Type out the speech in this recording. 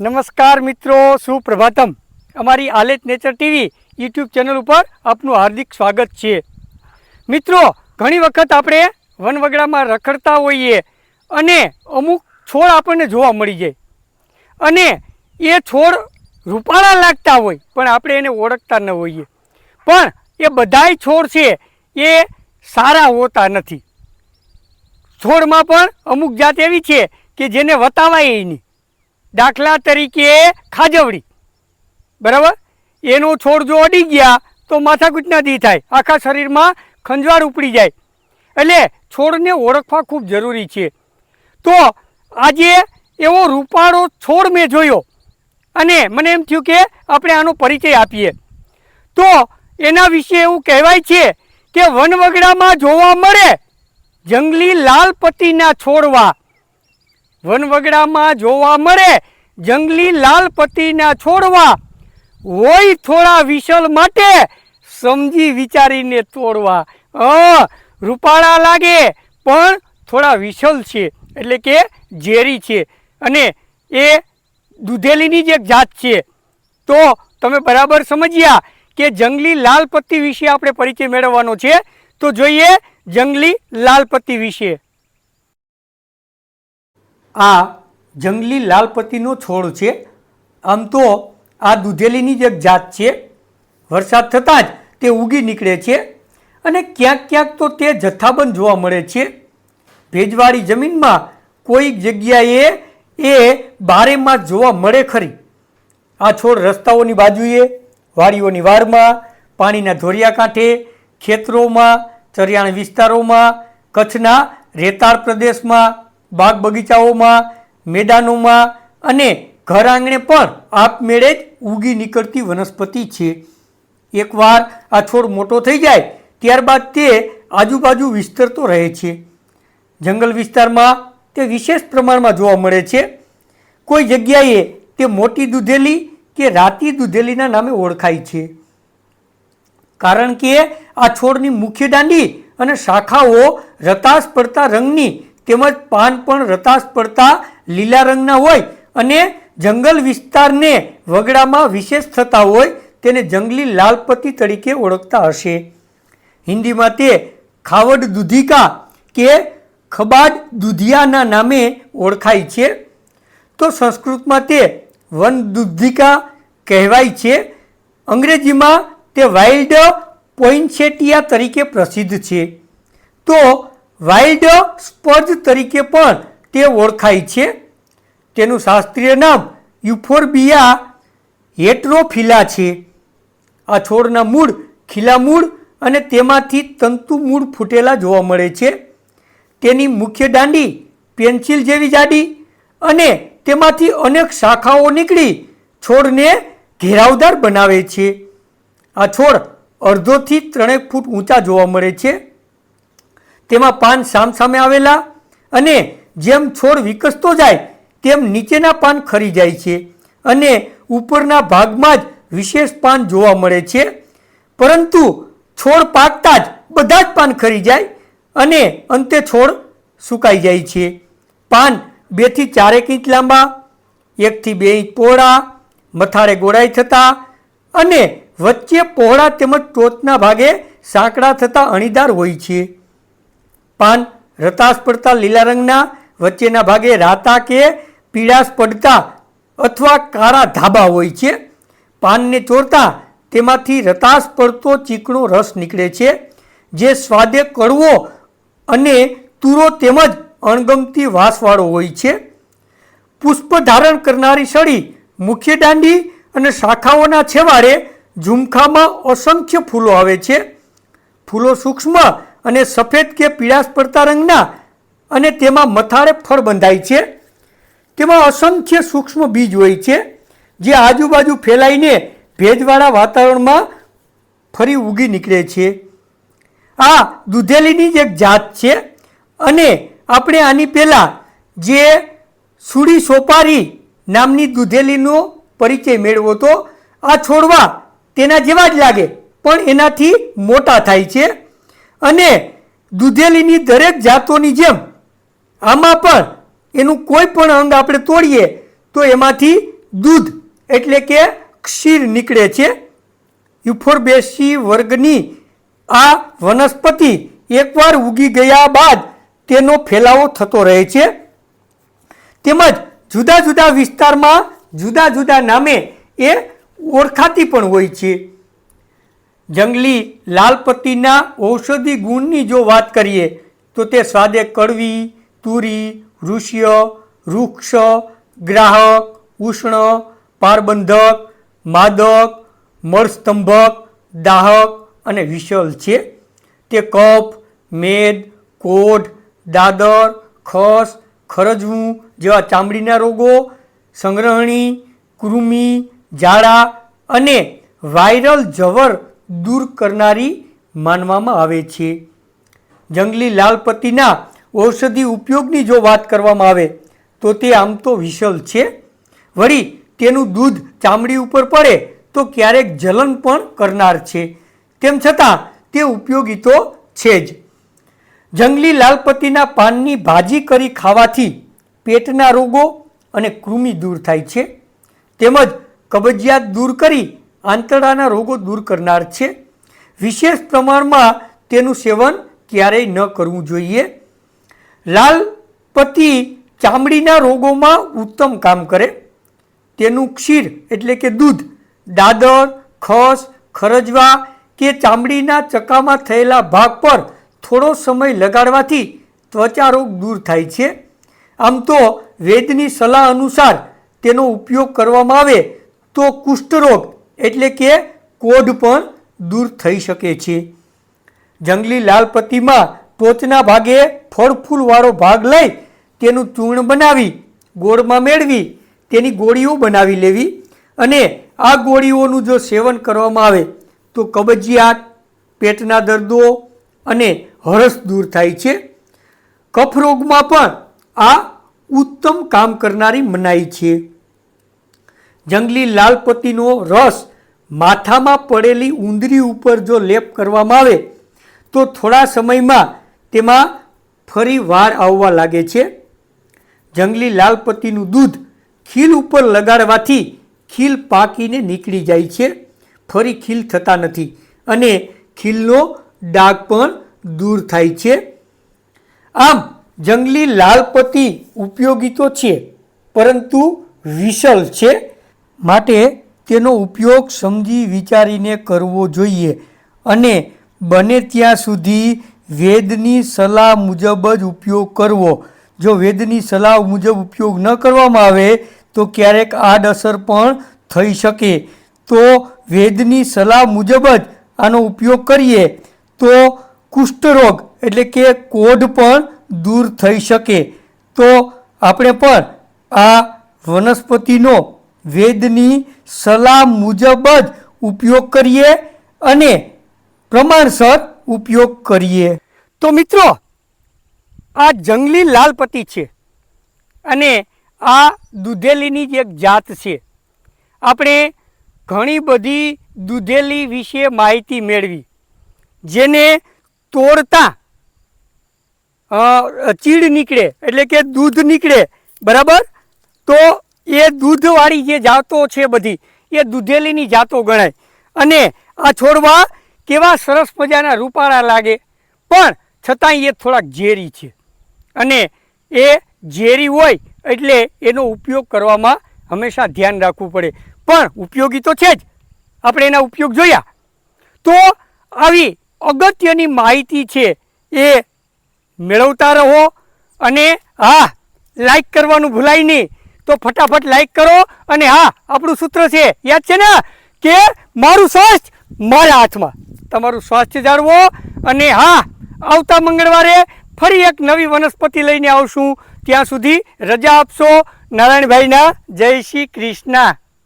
નમસ્કાર મિત્રો, સુપ્રભાતમ. અમારી આલેત નેચર ટીવી યુટ્યુબ ચેનલ ઉપર આપનું હાર્દિક સ્વાગત છે. મિત્રો, ઘણી વખત આપણે વનવગડામાં રખડતા હોઈએ અને અમુક છોડ આપણને જોવા મળી જાય. અને એ છોડ રૂપાળા લાગતા હોય, પણ આપણે એને ઓળખતા ન હોઈએ. પણ એ બધાય છોડ છે, એ સારા હોતા નથી. છોડમાં પણ અમુક જાત એવી છે કે જેને વતાવાય નહીં. દાખલા તરીકે ખાજવડી. બરાબર? એનો છોડ જો અડી ગયા તો માથાકૂટના દી થાય. આખા શરીરમાં ખંજવાળ ઉપડી જાય. એટલે છોડને ઓળખવા ખૂબ જરૂરી છે. તો આજે એવો રૂપાળો છોડ મેં જોયો. અને મને એમ થયું કે આપણે આનો પરિચય આપીએ. તો એના વિશે એવું કહેવાય છે કે વનવગડામાં જોવા મળે જંગલી લાલ પત્તીના છોડવા. વનવગડામાં જોવા મળે, જંગલી લાલ છોડવા. હોય થોડા વિશલ માટે સમજી વિચારીને તોડવા. રૂપાળા લાગે, પણ થોડા વિશલ છે, એટલે કે ઝેરી છે. અને એ દૂધેલીની જ એક જાત છે. તો તમે બરાબર સમજ્યા કે જંગલી લાલ પત્તી વિશે આપણે પરિચય મેળવવાનો છે. તો જોઈએ જંગલી લાલ પત્તી વિશે. આ જંગલી લાલપત્તીનો છોડ છે. આમ તો આ દૂધેલીની જ એક જાત છે. વરસાદ થતાં જ તે ઉગી નીકળે છે અને ક્યાંક ક્યાંક તો તે જથ્થાબંધ જોવા મળે છે. ભેજવાળી જમીનમાં કોઈક જગ્યાએ એ બારેમાં જોવા મળે ખરી. આ છોડ રસ્તાઓની બાજુએ, વાડીઓની વારમાં, પાણીના ધોરિયા કાંઠે, ખેતરોમાં, ચરિયાણ વિસ્તારોમાં, કચ્છના રેતાળ પ્રદેશમાં બાગ બગીચાઓમાં મેદાનોમાં અને ઘર આંગણે પણ આપમેળે જ ઉગી નીકળતી વનસ્પતિ છે. એકવાર આ છોડ મોટો થઈ જાય, ત્યારબાદ તે આજુબાજુ વિસ્તરતો રહે છે. જંગલ વિસ્તારમાં તે વિશેષ પ્રમાણમાં જોવા મળે છે. કોઈ જગ્યાએ તે મોટી દૂધેલી કે રાતી દૂધેલીના નામે ઓળખાય છે. કારણ કે આ છોડની મુખ્ય દાંડી અને શાખાઓ રતાશ પડતા રંગની તેમજ પાન પણ રતાશ પડતા લીલા રંગના હોય અને જંગલ વિસ્તારને વગડામાં વિશેષ થતા હોય તેને જંગલી લાલપત્તી તરીકે ઓળખતા હશે. હિન્દીમાં તે ખાવડ દૂધિકા કે ખબાડ દુધિયાના નામે ઓળખાય છે. તો સંસ્કૃતમાં તે વન દુધિકા કહેવાય છે. અંગ્રેજીમાં તે વાઇલ્ડ પોઇન્સેટિયા તરીકે પ્રસિદ્ધ છે. તો વાઇલ્ડ સ્પર્જ તરીકે પણ તે ઓળખાય છે. તેનું શાસ્ત્રીય નામ યુફોર્બિયા હેટ્રોફિલા છે. આ છોડના મૂળ ખીલા મૂળ અને તેમાંથી તંતુ મૂળ ફૂટેલા જોવા મળે છે. તેની મુખ્ય દાંડી પેન્સિલ જેવી જાડી અને તેમાંથી અનેક શાખાઓ નીકળી છોડને ઘેરાવદાર બનાવે છે. આ છોડ અડધોથી ત્રણેક ફૂટ ઊંચા જોવા મળે છે. તેમાં પાન સામસામે આવેલા અને જેમ છોડ વિકસતો જાય, તેમ નીચેના પાન ખરી જાય છે અને ઉપરના ભાગમાં જ વિશેષ પાન જોવા મળે છે. પરંતુ છોડ પાકતા જ બધા જ પાન ખરી જાય અને અંતે છોડ સુકાઈ જાય છે. પાન બેથી ચારેક ઇંચ લાંબા, એકથી બે ઇંચ પહોળા, મથાળે ગોળાઈ થતા અને વચ્ચે પહોળા તેમજ ટોચના ભાગે સાંકડા થતા અણીદાર હોય છે. પાન રતાશ પડતા લીલા રંગના, વચ્ચેના ભાગે રાતા કે પીળાશ પડતા અથવા કાળા ધાબા હોય છે. પાનને ચોરતા તેમાંથી રતાશ પડતો ચીકણો રસ નીકળે છે. જે સ્વાદે કડવો અને તુરો તેમજ અણગમતી વાસવાળો હોય છે. પુષ્પ ધારણ કરનારી સળી, મુખ્ય દાંડી અને શાખાઓના છેવાડે ઝુમખામાં અસંખ્ય ફૂલો આવે છે. ફૂલો સૂક્ષ્મ અને સફેદ કે પીળાશ પડતા રંગના અને તેમાં મથાળે ફળ બંધાય છે. તેમાં અસંખ્ય સૂક્ષ્મ બીજ હોય છે, જે આજુબાજુ ફેલાઈને ભેજવાળા વાતાવરણમાં ફરી ઉગી નીકળે છે. આ દૂધેલીની જ એક જાત છે અને આપણે આની પહેલાં જે સુડી સોપારી નામની દૂધેલીનો પરિચય મેળવ્યો તો આ છોડવા તેના જેવા જ લાગે, પણ એનાથી મોટા થાય છે. અને દૂધેલીની દરેક જાતોની જેમ આમાં પણ એનું કોઈ પણ અંગ આપણે તોડીએ તો એમાંથી દૂધ એટલે કે ક્ષીર નીકળે છે. યુફોર્બેસી વર્ગની આ વનસ્પતિ એકવાર ઉગી ગયા બાદ તેનો ફેલાવો થતો રહે છે. તેમજ જુદા જુદા વિસ્તારમાં જુદા જુદા નામે એ ઓળખાતી પણ હોય છે. જંગલી લાલપત્તીના ઔષધિ ગુણની જો વાત કરીએ, તો તે સ્વાદે કડવી, તુરી, ઋષ્ય, વૃક્ષ, ગ્રાહક, ઉષ્ણ, પારબંધક, માદક, મળસ્તંભક, દાહક અને વિશલ છે. તે કફ, મેદ, કોઢ, દાદર, ખસ, ખરજવું જેવા ચામડીના રોગો, સંગ્રહણી, કૃમિ, ઝાડા અને વાયરલ જવર દૂર કરનારી માનવામાં આવે છે. જંગલી લાલપત્તીના ઔષધિ ઉપયોગની જો વાત કરવામાં આવે, તો તે આમ તો વિશલ છે. વળી તેનું દૂધ ચામડી ઉપર પડે, તો ક્યારેક જલન પણ કરનાર છે. તેમ છતાં તે ઉપયોગી તો છે જ. જંગલી લાલપત્તીના પાનની ભાજી કરી ખાવાથી પેટના રોગો અને કૃમિ દૂર થાય છે. તેમજ કબજિયાત દૂર કરી આંતરડાના રોગો દૂર કરનાર છે. વિશેષ પ્રમાણમાં તેનું સેવન ક્યારેય ન કરવું જોઈએ. લાલ પતી ચામડીના રોગોમાં ઉત્તમ કામ કરે. તેનું ક્ષીર એટલે કે દૂધ, દાદર, ખસ, ખરજવા કે ચામડીના ચકામાં થયેલા ભાગ પર થોડો સમય લગાડવાથી ત્વચા રોગ દૂર થાય છે. આમ તો વેદની સલાહ અનુસાર તેનો ઉપયોગ કરવામાં આવે તો કુષ્ઠરોગ એટલે કે કોઢ પણ દૂર થઈ શકે છે. જંગલી લાલપત્તીમાં ટોચના ભાગે ફળ ફૂલવાળો ભાગ લઈ તેનું ચૂર્ણ બનાવી, ગોળમાં મેળવી, તેની ગોળીઓ બનાવી લેવી અને આ ગોળીઓનું જો સેવન કરવામાં આવે તો કબજિયાત, પેટના દર્દો અને હરસ દૂર થાય છે. કફરોગમાં પણ આ ઉત્તમ કામ કરનારી મનાઈ છે. જંગલી લાલપત્તીનો રસ માથામાં પડેલી ઉંદરી ઉપર જો લેપ કરવામાં આવે, તો થોડા સમયમાં તેમાં ફરી વાર આવવા લાગે છે. જંગલી લાલપત્તીનું દૂધ ખીલ ઉપર લગાડવાથી ખીલ પાકીને નીકળી જાય છે. ફરી ખીલ થતા નથી અને ખીલનો ડાઘ પણ દૂર થાય છે. આમ, જંગલી લાલપતિ ઉપયોગી તો છે, પરંતુ વિશલ છે. માટે તેનો ઉપયોગ સમજી વિચારીને કરવો જોઈએ અને બને ત્યાં સુધી વેદની સલાહ મુજબ જ ઉપયોગ કરવો. જો વેદની સલાહ મુજબ ઉપયોગ ન કરવામાં આવે, તો ક્યારેક આડઅસર પણ થઈ શકે. તો વેદની સલાહ મુજબ જ આનો ઉપયોગ કરીએ, તો કુષ્ઠરોગ એટલે કે કોઢ પણ દૂર થઈ શકે. તો આપણે પણ આ વનસ્પતિનો વેદની સલાહ મુજબ જ ઉપયોગ કરીએ અને પ્રમાણસર ઉપયોગ કરીએ. તો મિત્રો, આ જંગલી લાલપતિ છે અને આ દૂધેલીની જ એક જાત છે. આપણે ઘણી બધી દૂધેલી વિશે માહિતી મેળવી, જેને તોડતા ચીડ નીકળે, એટલે કે દૂધ નીકળે, બરાબર? તો એ દૂધવાળી જે જાતો છે બધી, એ દૂધેલીની જાતો ગણાય. અને આ છોડવા કેવા સરસ મજાના રૂપાળા લાગે. પણ છતાંય એ થોડાક ઝેરી છે. અને એ ઝેરી હોય એટલે એનો ઉપયોગ કરવામાં હંમેશા ધ્યાન રાખવું પડે. પણ ઉપયોગી તો છે જ. આપણે એના ઉપયોગ જોયા. તો આવી અગત્યની માહિતી છે એ મેળવતા રહો અને હા લાઈક કરવાનું ભૂલાય નહીં. તો ફટાફટ લાઈક કરો અને હા, આપણું સૂત્ર છે, યાદ છે ને? કે મારું સ્વાસ્થ્ય મારા હાથમાં. તમારું સ્વાસ્થ્ય જાળવો અને હા, આવતા મંગળવારે ફરી એક નવી વનસ્પતિ લઈને આવશું. ત્યાં સુધી રજા આપશો. નારાયણભાઈના જય શ્રી કૃષ્ણ.